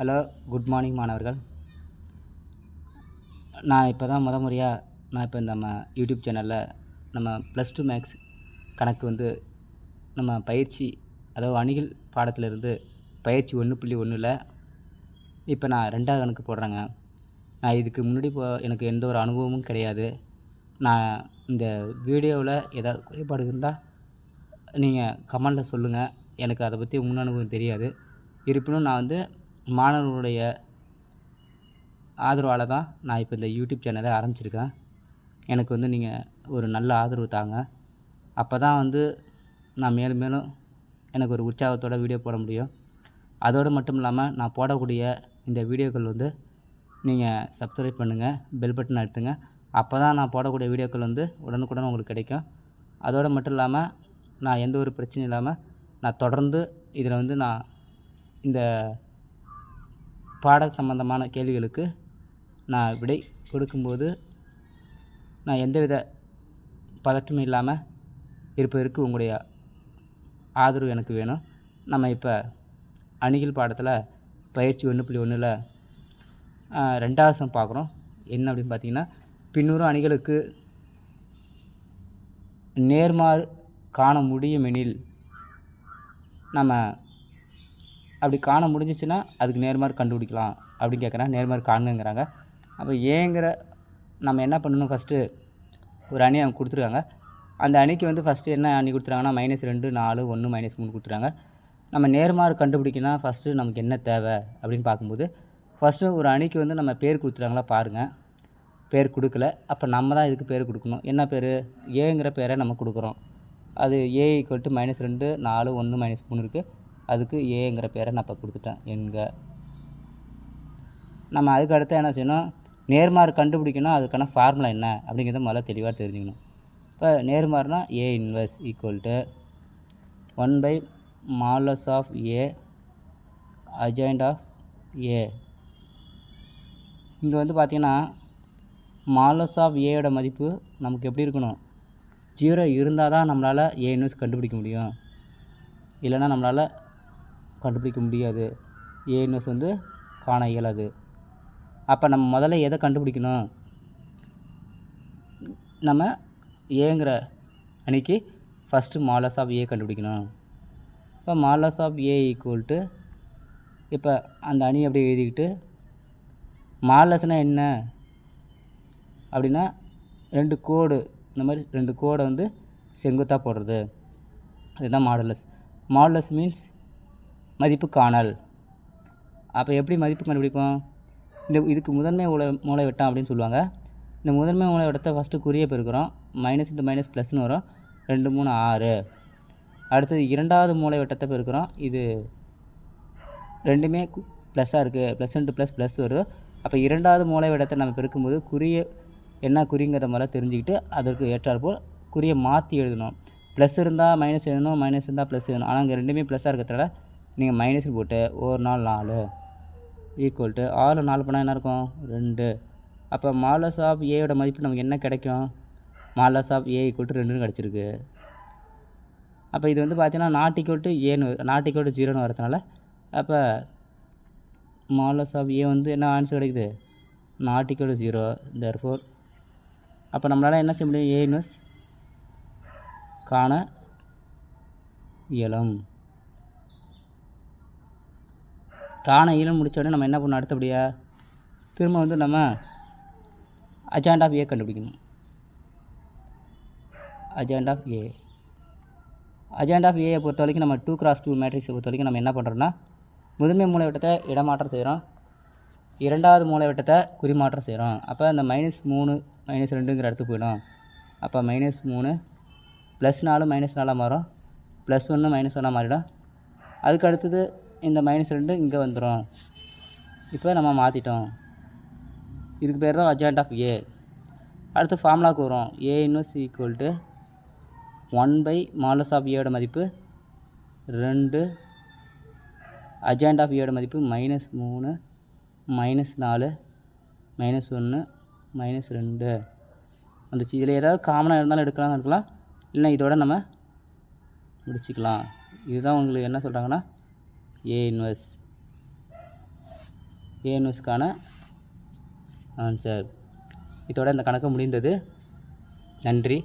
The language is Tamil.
ஹலோ குட் மார்னிங் மாணவர்கள். நான் இப்போ தான் முத முறையாக நான் இப்போ நம்ம யூடியூப் சேனலில் நம்ம ப்ளஸ் டூ மேக்ஸ் கணக்கு வந்து நம்ம பயிற்சி அதாவது அணுகில் பாடத்திலிருந்து பயிற்சி ஒன்று புள்ளி ஒன்றில் இப்போ நான் ரெண்டாவது கணக்கு போடுறேங்க. நான் இதுக்கு முன்னாடி இப்போ எனக்கு எந்த ஒரு அனுபவமும் கிடையாது. நான் இந்த வீடியோவில் ஏதாவது குறைபாடு இருந்தால் நீங்கள் கமெண்டில் சொல்லுங்கள் எனக்கு அதை பற்றி முன் அனுபவம் தெரியாது. இருப்பினும் நான் வந்து மாணவர்களுடைய ஆதரவால் தான் நான் இப்போ இந்த யூடியூப் சேனலை ஆரம்பிச்சிருக்கேன். எனக்கு வந்து நீங்கள் ஒரு நல்ல ஆதரவு தாங்க. அப்போ தான் வந்து நான் மேலும் மேலும் எனக்கு ஒரு உற்சாகத்தோட வீடியோ போட முடியும். அதோடு மட்டும் இல்லாமல் நான் போடக்கூடிய இந்த வீடியோக்கள் வந்து நீங்கள் சப்ஸ்கிரைப் பண்ணுங்கள் பெல் பட்டன் அழுத்துங்க. அப்போ தான் நான் போடக்கூடிய வீடியோக்கள் வந்து உடனுக்குடன் உங்களுக்கு கிடைக்கும். அதோடு மட்டும் இல்லாமல் நான் எந்த ஒரு பிரச்சனையும் இல்லாமல் நான் தொடர்ந்து இதில் வந்து நான் இந்த பாட சம்பந்தமான கேள்விகளுக்கு நான் விடை கொடுக்கும்போது நான் எந்தவித பதற்றமும் இல்லாமல் இருப்பதற்கு உங்களுடைய ஆதரவு எனக்கு வேணும். நம்ம இப்போ அணுகில் பாடத்தில் பயிற்சி ஒன்று புள்ளி ஒன்றில் ரெண்டாவது சம் பார்க்குறோம். என்ன அப்படின்னு பார்த்தீங்கன்னா பின்வரும் அணிகளுக்கு நேர்மாறு காண முடியும் எனில் நம்ம அப்படி காண முடிஞ்சிச்சுன்னா அதுக்கு நேர்மாறு கண்டுபிடிக்கலாம் அப்படின்னு கேட்குறேன். நேர்மாறு காணுங்கிறாங்க. அப்போ ஏங்கிற நம்ம என்ன பண்ணணும் ஃபஸ்ட்டு ஒரு அணி அவங்க கொடுத்துருக்காங்க. அந்த அணிக்கு வந்து ஃபஸ்ட்டு என்ன அணி கொடுத்துருக்காங்கன்னா மைனஸ் ரெண்டு நாலு ஒன்று மைனஸ் மூணு கொடுத்துருக்காங்க. நம்ம நேர்மாறு கண்டுபிடிக்கணும் ஃபஸ்ட்டு நமக்கு என்ன தேவை அப்படின்னு பார்க்கும்போது ஃபஸ்ட்டு ஒரு அணிக்கு வந்து நம்ம பேர் கொடுத்துருக்காங்களா பாருங்கள் பேர் கொடுக்கல. அப்போ நம்ம தான் இதுக்கு பேர் கொடுக்கணும். என்ன பேர்? ஏங்கிற பேரை நம்ம கொடுக்குறோம். அது ஏ ஈக்குவல் டு மைனஸ் ரெண்டு நாலு ஒன்று மைனஸ் மூணு இருக்குது அதுக்கு ஏங்கிற பேரை நான் இப்போ கொடுத்துட்டேன். என்க நம்ம அதுக்கு அடுத்து என்ன செய்யணும்? நேர்மாறு கண்டுபிடிக்கணும். அதுக்கான ஃபார்முலா என்ன? அப்படிங்கிறத முதல்ல தெளிவாக தெரிஞ்சுக்கணும். இப்போ நேர்மாறுனா A inverse equal to one by modulus of A adjoint of A இங்கே வந்து பார்த்திங்கன்னா மாலஸ் ஆஃப் ஏயோட மதிப்பு நமக்கு எப்படி இருக்கணும்? ஜீரோ இருந்தால் தான் நம்மளால் ஏ இன்வெர்ஸ் கண்டுபிடிக்க முடியும். இல்லைன்னா நம்மளால் கண்டுபிடிக்க முடியாது. ஏ வந்து காண இயலாது. அப்போ நம்ம முதல்ல எதை கண்டுபிடிக்கணும்? நம்ம ஏங்கிற அணிக்கு ஃபஸ்ட்டு மாலஸ் ஆஃப் ஏ கண்டுபிடிக்கணும். இப்போ மாலஸ் ஆஃப் ஏ ஈக்குவல் டு இப்போ அந்த அணி அப்படியே எழுதிக்கிட்டு மாலஸ்னால் என்ன? அப்படின்னா ரெண்டு கோடு இந்த மாதிரி ரெண்டு கோடை வந்து செங்குத்தாக போடுறது. அதுதான் மாடலஸ் மாடலஸ் மீன்ஸ் மதிப்பு காணல். அப்போ எப்படி மதிப்பு கண்டுபிடிப்போம்? இந்த இதுக்கு முதன்மை மூளை மூளை வட்டம் அப்படின்னு சொல்லுவாங்க. இந்த முதன்மை மூளை வட்டத்தை ஃபஸ்ட்டு குறிய பெருக்கிறோம். மைனஸ் இன்ட்டு மைனஸ் ப்ளஸ்னு வரும். ரெண்டு மூணு ஆறு. அடுத்தது இரண்டாவது மூளை வட்டத்தை பெருக்கிறோம். இது ரெண்டுமே ப்ளஸ்ஸாக இருக்குது ப்ளஸ் இன்ட்டு ப்ளஸ் ப்ளஸ் வருது. அப்போ இரண்டாவது மூளை விடத்தை நம்ம பெருக்கும்போது குறிய என்ன குறிங்கிறத முதல்ல தெரிஞ்சுக்கிட்டு அதற்கு ஏற்றாற்போல் குறியை மாற்றி எழுதணும். ப்ளஸ் இருந்தால் மைனஸ் எழுதணும் மைனஸ் இருந்தால் ப்ளஸ் எழுதணும். ஆனால் இங்கே ரெண்டுமே ப்ளஸ்ஸாக இருக்கிறதால நீங்கள் மைனஸில் போட்டு ஒரு நாள் நாலு ஈக்குவல் டு ஆறு நாலு பண்ணால் என்ன இருக்கும்? ரெண்டு. அப்போ மாலஸ் ஆஃப் ஏயோட மதிப்பு நமக்கு என்ன கிடைக்கும்? மாலஸ் ஆஃப் ஏ ஈக்குவல் டு ரெண்டுன்னு கிடச்சிருக்கு. அப்போ இது வந்து பார்த்தீங்கன்னா நாட் ஈக்குவல் டு ஏன்னு நாட் ஈக்குவல் டு ஜீரோன்னு வரதுனால அப்போ மாலஸ் ஆஃப் ஏ வந்து என்ன ஆன்சர் கிடைக்குது? Not equal to zero therefore அப்போ நம்மளால் என்ன செய்ய முடியும்? ஏ இன்வெஸ் காண இயலும். காண இயலும் நம்ம என்ன பண்ணணும்? அடுத்தபடியாக திரும்ப வந்து நம்ம அஜாண்ட் ஆஃப் ஏ கண்டுபிடிக்கணும். Adjoint of A adjoint of ஏயை பொறுத்த வரைக்கும் நம்ம டூ கிராஸ் டூ மேட்ரிக்ஸை பொறுத்த வரைக்கும் நம்ம என்ன பண்ணுறோன்னா முதன்மை மூலைவட்டத்தை இடமாற்றம் செய்கிறோம் இரண்டாவது மூலைவட்டத்தை குறிமாற்றம் செய்கிறோம் அப்போ அந்த மைனஸ் மூணு மைனஸ் ரெண்டுங்கிற இடத்துக்கு போயிடும். அப்போ மைனஸ் மூணு ப்ளஸ் நாலு மைனஸ் நாலாக மாறும். ப்ளஸ் ஒன்று மைனஸ் ஒன்னாக மாறிடும். அதுக்கு அடுத்தது இந்த மைனஸ் ரெண்டு இங்கே வந்துடும் இப்போ நம்ம மாற்றிட்டோம் இதுக்கு பேர் தான் அஜாண்ட் ஆஃப் ஏ அடுத்து ஃபார்முலாவுக்கு வரும். A inverse equal to one by modulus of ஏயோட மதிப்பு ரெண்டு. அஜாண்ட் ஆஃப் ஏயோட மதிப்பு மைனஸ் மூணு மைனஸ் நாலு மைனஸ் ஒன்று மைனஸ் ரெண்டு. வந்துச்சு. இதில் ஏதாவது காமனாக இருந்தாலும் எடுக்கலாம் எடுக்கலாம் இல்லைன்னா இதோட நம்ம முடிச்சுக்கலாம். இதுதான் உங்களுக்கு என்ன சொல்கிறாங்கன்னா ஏ இன்வெர்ஸ் ஏஎன்எஸ்க்கான ஆன்சர் இதோட இந்த கணக்கு முடிந்தது. நன்றி.